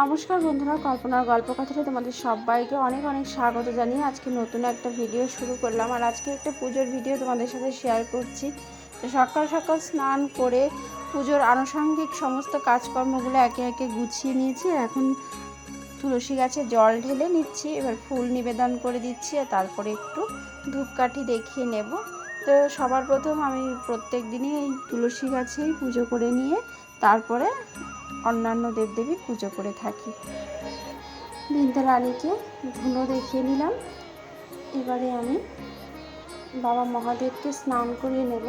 নমস্কার বন্ধুরা, কল্পনার গল্প কথাতে তোমাদের সবাইকে অনেক অনেক স্বাগত জানিয়ে আজকে নতুন একটা ভিডিও শুরু করলাম। আর আজকে একটা পুজোর ভিডিও তোমাদের সাথে শেয়ার করছি। তো সকাল সকাল স্নান করে পুজোর আনুষঙ্গিক সমস্ত কাজকর্মগুলো একে একে গুছিয়ে নিয়েছি। এখন তুলসী গাছে জল ঢেলে নিচ্ছি, এবার ফুল নিবেদন করে দিচ্ছি, আর তারপরে একটু ধূপকাঠি দেখিয়ে নেব। তো সবার প্রথম আমি প্রত্যেক দিনই এই তুলসী গাছেই পুজো করে নিয়ে তারপরে অন্যান্য দেবদেবীর পুজো করে থাকি। বিন্দা রানীকে ধুলো দেখিয়ে নিলাম। এবারে আমি বাবা মহাদেবকে স্নান করিয়ে নেব।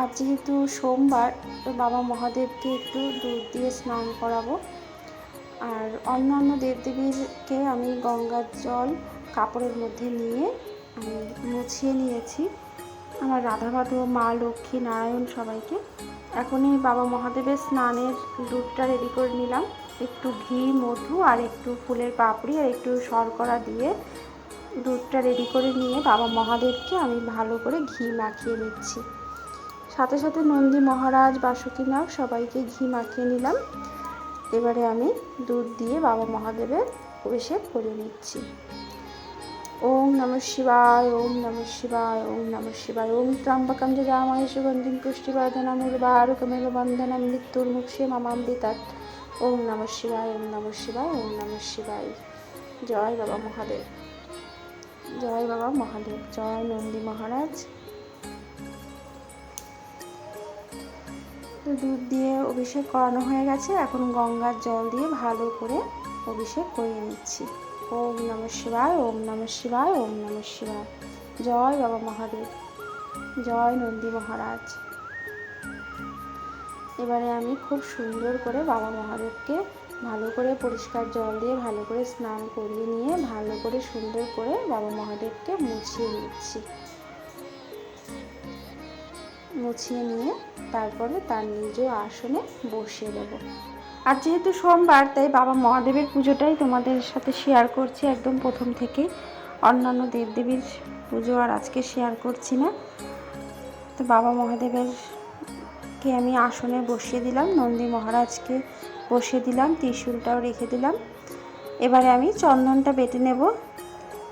আর যেহেতু সোমবার, তো বাবা মহাদেবকে একটু দুধ দিয়ে স্নান করাবো। আর অন্যান্য দেবদেবীরকে আমি গঙ্গার জল কাপড়ের মধ্যে নিয়ে আমি মুছিয়ে নিয়েছি। আমার রাধা মা, লক্ষ্মী, নারায়ণ সবাইকে এখনই বাবা মহাদেবের স্নানের দুধটা রেডি করে নিলাম। একটু ঘি, মধু আর একটু ফুলের পাপড়ি আর একটু শর্করা দিয়ে দুধটা রেডি করে নিয়ে বাবা মহাদেবকে আমি ভালো করে ঘি মাখিয়ে নিচ্ছি। সাথে সাথে নন্দী মহারাজ বাসুকীনাথ সবাইকে ঘি মাখিয়ে নিলাম। এবারে আমি দুধ দিয়ে বাবা মহাদেবের অভিষেক করে নিচ্ছি। ওম নম শিবায়, ওম নম শিবায়, ওম নম শিবায়। ওম ত্রাম্বকম যজামহে সুগন্ধিম পুষ্টিবর্ধনম উর্বারুকমেব বন্ধনম মৃত্যুর্মুক্ষে মামামৃতাৎ ওম নম শিবায়, ওম নম শিবায়, ওম নম শিবায়। জয় বাবা মহাদেব। জয় বাবা মহাদেব। জয় নন্দী মহারাজ। দুধ দিয়ে অভিষেক করানো হয়ে গেছে। এখন গঙ্গার জল দিয়ে ভালো করে অভিষেক করিয়ে নিচ্ছি। ওম নম শিবায়, ওম নম শিবায়, ওম নম শিবায়। জয় বাবা মহাদেব, জয় নন্দী মহারাজ। এবারে আমি খুব সুন্দর করে বাবা মহাদেবকে ভালো করে পরিষ্কার জল দিয়ে, ভালো করে স্নান করিয়ে নিয়ে, ভালো করে সুন্দর করে বাবা মহাদেবকে মুছিয়ে নিচ্ছি। মুছিয়ে নিয়ে তারপরে তার নিজ আসনে বসিয়ে দেবো। আর যেহেতু সোমবার, তাই বাবা মহাদেবের পুজোটাই তোমাদের সাথে শেয়ার করছি একদম প্রথম থেকে। অন্যান্য দেবদেবীর পুজো আর আজকে শেয়ার করছি না। তো বাবা মহাদেবের কে আমি আসনে বসিয়ে দিলাম, নন্দী মহারাজকে বসিয়ে দিলাম, ত্রিশূলটাও রেখে দিলাম। এবারে আমি চন্দনটা বেটে নেব,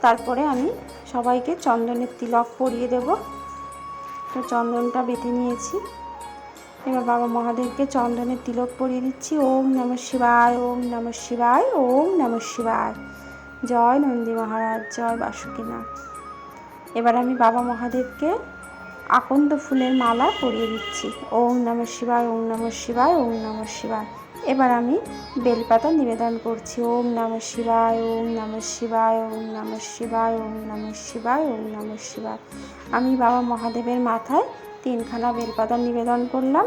তারপরে আমি সবাইকে চন্দনের তিলক পরিয়ে দেব। তো চন্দনটা বেটে নিয়েছি। এবার বাবা মহাদেবকে চন্দনের তিলক পরিয়ে দিচ্ছি ওম নম শিবায় ওম নম শিবায় ওম নম শিবায় জয় নন্দী মহারাজ জয় বাসুকীনাথ এবার আমি বাবা মহাদেবকে আকন্দ ফুলের মালা পরিয়ে দিচ্ছি ওম নম শিবায় ওম নম শিবায় ওম নম শিবায় এবার আমি বেলপাতা নিবেদন করছি ওম নম শিবায় ওম নম শিবায় ওম নম শিবায় ওম নম শিবায় ওম নম শিবায় আমি বাবা মহাদেবের মাথায় তিনখানা বেলপাতা নিবেদন করলাম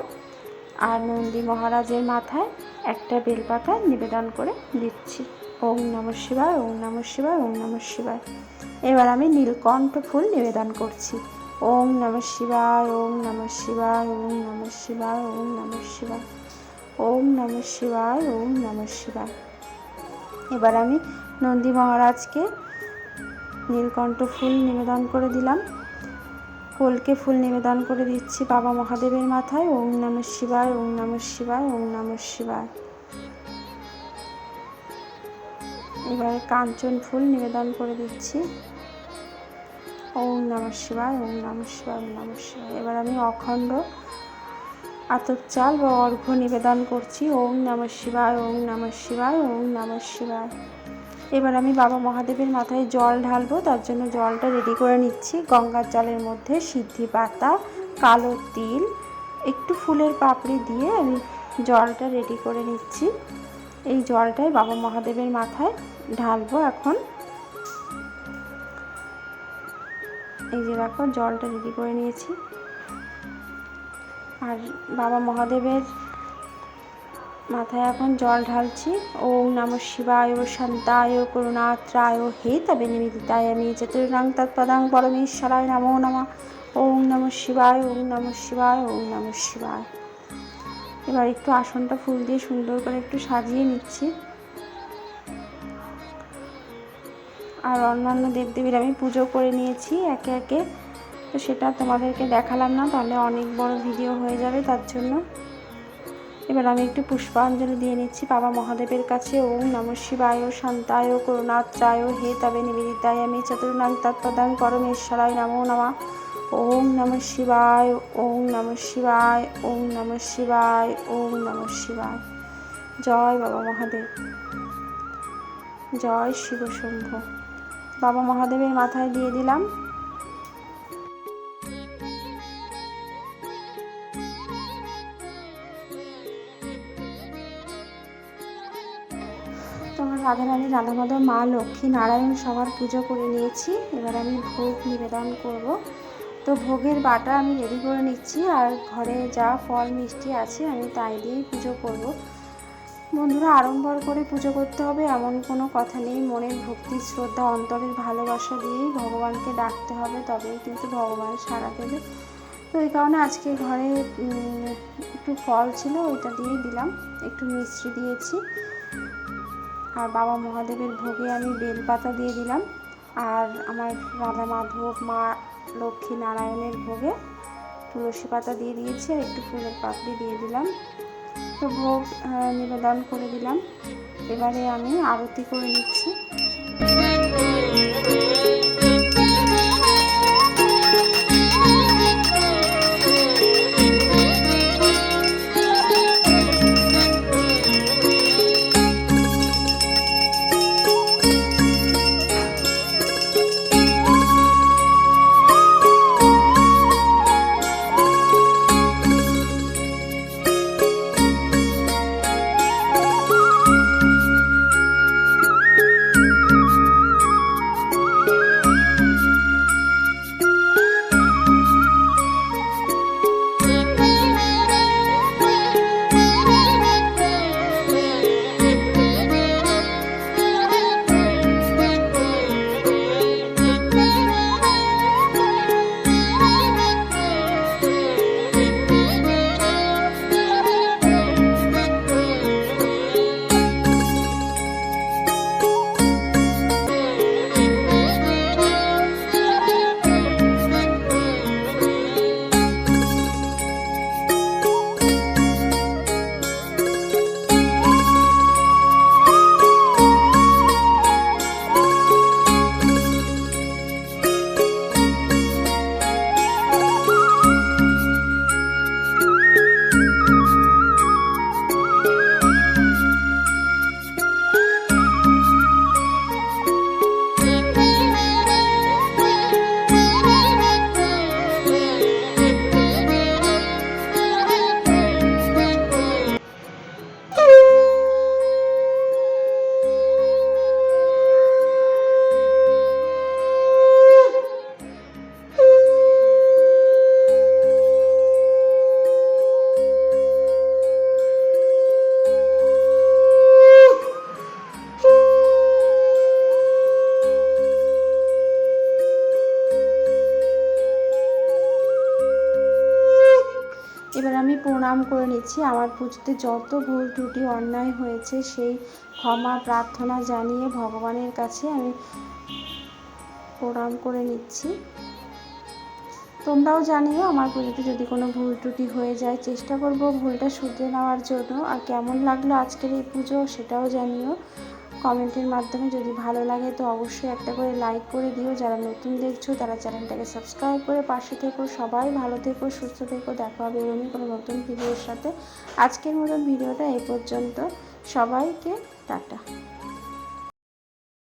আর নন্দী মহারাজের মাথায় একটা বেলপাতা নিবেদন করে দিচ্ছি। ওম নম শিবায়, ওম নম শিবায়, ওম নম শিবায়। এবার আমি নীলকণ্ঠ ফুল নিবেদন করছি। ওম নম শিবায়, ওম নম শিবায়, ওম নম শিবায়, ওম নম শিবায়। ওম নম শিবায়, ওম নম শিবায়। এবার আমি নন্দী মহারাজকে নীলকণ্ঠ ফুল নিবেদন করে দিলাম। কলকে ফুল নিবেদন করে দিচ্ছি বাবা মহাদেবের মাথায়। ওম নম শিবায়, ওম নম শিবায়, ওম নম শিবায়। এবারে কাঞ্চন ফুল নিবেদন করে দিচ্ছি। ওম নম শিবায়, ওম নম শিবায়, ওম নম শিবায়। এবার আমি অখণ্ড আতপ চাল বা অর্ঘ্য নিবেদন করছি। ওম নম শিবায়, ওম নম শিবায়, ওম নম শিবায়। এবার আমি বাবা মহাদেবের মাথায় জল ঢালবো, তার জন্য জলটা রেডি করে নিচ্ছি। গঙ্গার জলের মধ্যে সিদ্ধি পাতা, কালো তিল, একটু ফুলের পাপড়ি দিয়ে আমি জলটা রেডি করে নিচ্ছি। এই জলটাই বাবা মহাদেবের মাথায় ঢালবো এখন। এই যে দেখো, জলটা রেডি করে নিয়েছি। আর বাবা মহাদেবের মাথায় এখন জল ঢালছি। ওম নম শিবায় শান্তায় করুণাত্রায় হে তবে নিবেদিতায়। আমি চতুর্নাং তৎপদাং পরমেশ্বরায় নমো নমঃ। ওম নম শিবায়, ওম নম শিবায়, ওম নম শিবায়। এবার একটু আসনটা ফুল দিয়ে সুন্দর করে একটু সাজিয়ে নিচ্ছি। আর অন্যান্য দেবদেবীর আমি পুজো করে নিয়েছি একে একে। তো সেটা তোমাদেরকে দেখালাম না, তাহলে অনেক বড় ভিডিও হয়ে যাবে তার জন্য। এবার আমি একটু পুষ্পাঞ্জলি দিয়ে নিচ্ছি। বাবা মহাদেবের কাছে ওম নম শিবায় শান্তায় করুণাত্রায় হে তবে নিবেদিতায়, আমি চতুর্নাং তৎপদাং পরমেশ্বরায় নমো নমা। ওম নম শিবায়, ওম নম শিবায়, ওম নম শিবায়, ওম নম শিবায়। জয় বাবা মহাদেব। জয় শিব শম্ভ বাবা মহাদেবের মাথায় দিয়ে দিলাম। তোমার রাধারানী রাধা মাধব মা লক্ষ্মী নারায়ণ সবার পুজো করে নিয়েছি। এবার আমি ভোগ নিবেদন করব। তো ভোগের বাটা আমি রেডি করে নিচ্ছি আর ঘরে যা ফল মিষ্টি আছে আমি তাই দিয়েই পুজো করব। বন্ধুরা, আড়ম্বর করে পুজো করতে হবে এমন কোনো কথা নেই। মনের ভক্তি, শ্রদ্ধা, অন্তরের ভালোবাসা দিয়েই ভগবানকে ডাকতে হবে, তবেই কিন্তু ভগবান সাড়া দেবে। তো এই কারণে আজকে ঘরে একটু ফল ছিল, ওইটা দিয়ে দিলাম। একটু মিষ্টি দিয়েছি। আর বাবা মহাদেবের ভোগে আমি বেলপাতা দিয়ে দিলাম। আর আমার রাধা মাধব, মা লক্ষ্মী নারায়ণের ভোগে তুলসী পাতা দিয়ে দিয়েছি আর একটু ফুলের পাপড়ি দিয়ে দিলাম। তো ভোগ নিবেদন করে দিলাম। এবারে আমি আরতি করে নিচ্ছি। এবার আমি প্রণাম করে নিচ্ছি। আমার পুজোতে যত ভুল ত্রুটি, অন্যায় হয়েছে, সেই ক্ষমা, প্রার্থনা জানিয়ে ভগবানের কাছে আমি প্রণাম করে নিচ্ছি। তোমরাও জানিও আমার পুজোতে যদি কোনো ভুল ত্রুটি হয়ে যায়, চেষ্টা করব ভুলটা শুধরে নেওয়ার জন্য। আর কেমন লাগল আজকের এই পুজো সেটাও জানিও। কমেন্টের মাধ্যমে যদি ভালো লাগে তো অবশ্যই একটা করে লাইক করে দিও। যারা নতুন দেখছ তারা চ্যানেলটাকে সাবস্ক্রাইব করে পাশে থেকো। সবাই ভালো থেকো, সুস্থ থেকো। দেখা হবে এরকমই কোনো নতুন ভিডিওর সাথে। আজকের মতন ভিডিওটা এই পর্যন্ত। সবাইকে টাটা।